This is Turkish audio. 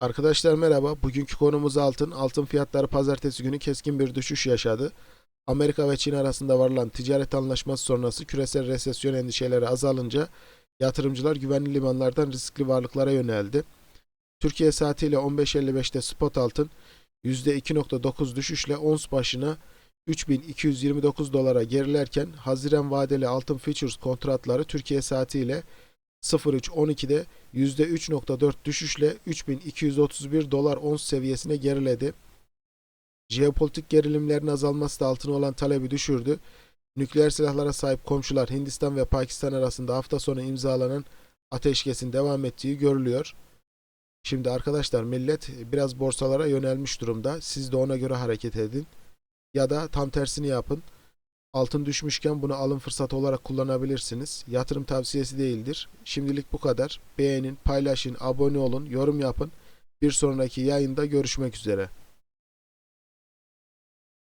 Arkadaşlar merhaba. Bugünkü konumuz altın. Altın fiyatları pazartesi günü keskin bir düşüş yaşadı. Amerika ve Çin arasında varılan ticaret anlaşması sonrası küresel resesyon endişeleri azalınca yatırımcılar güvenli limanlardan riskli varlıklara yöneldi. Türkiye saatiyle 15.55'te spot altın %2.9 düşüşle ons başına 3229 dolara gerilerken Haziran vadeli altın futures kontratları Türkiye saatiyle 03.12'de %3.4 düşüşle 3231 dolar ons seviyesine geriledi. Jeopolitik gerilimlerin azalması da altına olan talebi düşürdü. Nükleer silahlara sahip komşular Hindistan ve Pakistan arasında hafta sonu imzalanan ateşkesin devam ettiği görülüyor. Şimdi arkadaşlar millet biraz borsalara yönelmiş durumda. Siz de ona göre hareket edin. Ya da tam tersini yapın. Altın düşmüşken bunu alım fırsatı olarak kullanabilirsiniz. Yatırım tavsiyesi değildir. Şimdilik bu kadar. Beğenin, paylaşın, abone olun, yorum yapın. Bir sonraki yayında görüşmek üzere.